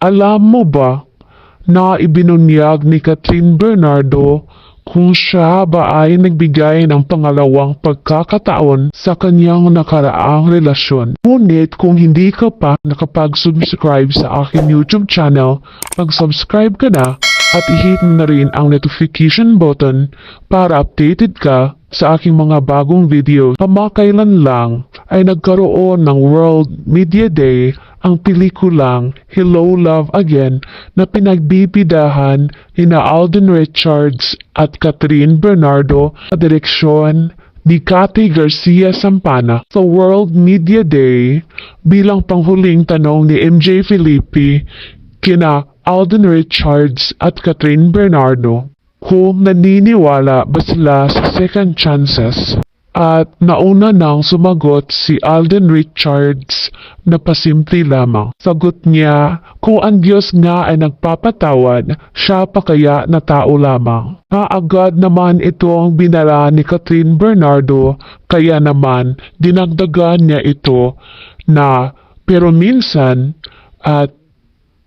Alam mo ba na ibinunyag ni Catherine Bernardo kung siya ba ay nagbigay ng pangalawang pagkakataon sa kanyang nakaraang relasyon. Ngunit kung hindi ka pa nakapag-subscribe sa aking YouTube channel, mag-subscribe ka na at i-hit mo na rin ang notification button para updated ka sa aking mga bagong video. Kamakailan lang ay nagkaroon ng World Media Day ang pelikulang Hello Love Again na pinagbibidahan nina Alden Richards at Catherine Bernardo sa direksyon ni Cathy Garcia Sampana sa World Media Day bilang panghuling tanong ni MJ Felipe kina Alden Richards at Catherine Bernardo kung naniniwala ba sila sa second chances. At nauna nang sumagot si Alden Richards na pasimple lamang. Sagot niya, kung ang Diyos nga ay nagpapatawad, siya pa kaya na tao lamang. Kaagad naman itong binara ni Catherine Bernardo, kaya naman dinagdagan niya ito na pero minsan at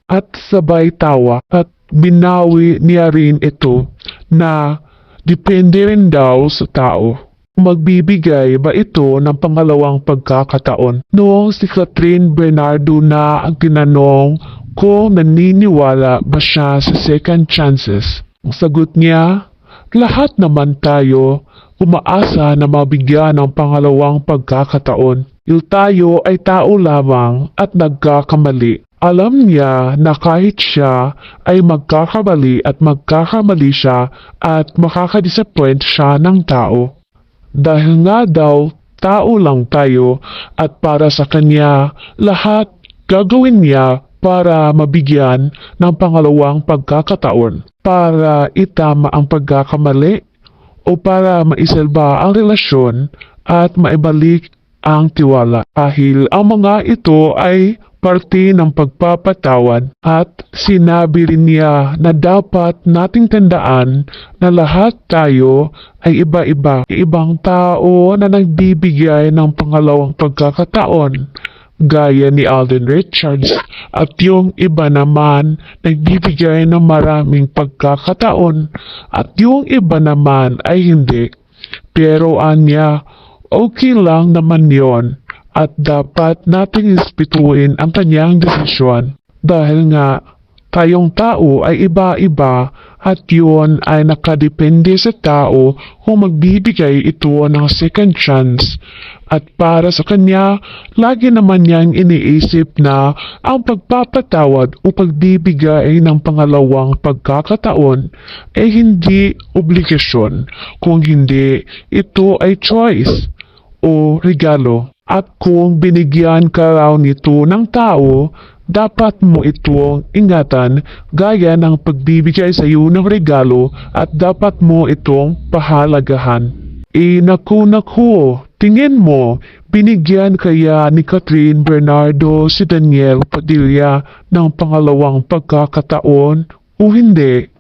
at sabay tawa at binawi niya rin ito na depende rin daw sa tao. Magbibigay ba ito ng pangalawang pagkakataon? Noong si Catherine Bernardo na ang tinanong kung naniniwala ba siya sa second chances. Ang sagot niya, lahat naman tayo umaasa na mabigyan ng pangalawang pagkakataon. Il tayo ay tao lamang at nagkakamali. Alam niya na kahit siya ay magkakamali at magkakamali siya at makakadisappoint siya ng tao. Dahil nga daw, tao lang tayo at para sa kanya, lahat gagawin niya para mabigyan ng pangalawang pagkakataon. Para itama ang pagkakamali o para maisalba ang relasyon at maibalik ang tiwala. Dahil ang mga ito ay parte ng pagpapatawad at sinabi rin niya na dapat nating tandaan na lahat tayo ay iba-iba. Ibang tao na nagbibigay ng pangalawang pagkakataon gaya ni Alden Richards at yung iba naman nagbibigay ng maraming pagkakataon at yung iba naman ay hindi. Pero anya, okay lang naman yon at dapat nating ispituin ang kanyang desisyon. Dahil nga tayong tao ay iba-iba at yun ay nakadepende sa tao kung magbibigay ito ng second chance. At para sa kanya, lagi naman niyang iniisip na ang pagpapatawad o pagbibigay ng pangalawang pagkakataon ay hindi obligasyon, kung hindi ito ay choice o regalo. At kung binigyan ka raw nito ng tao, dapat mo itong ingatan gaya ng pagbibigay sa iyo ng regalo at dapat mo itong pahalagahan. Eh naku naku, tingin mo, binigyan kaya ni Catherine Bernardo si Daniel Padilla ng pangalawang pagkakataon o hindi?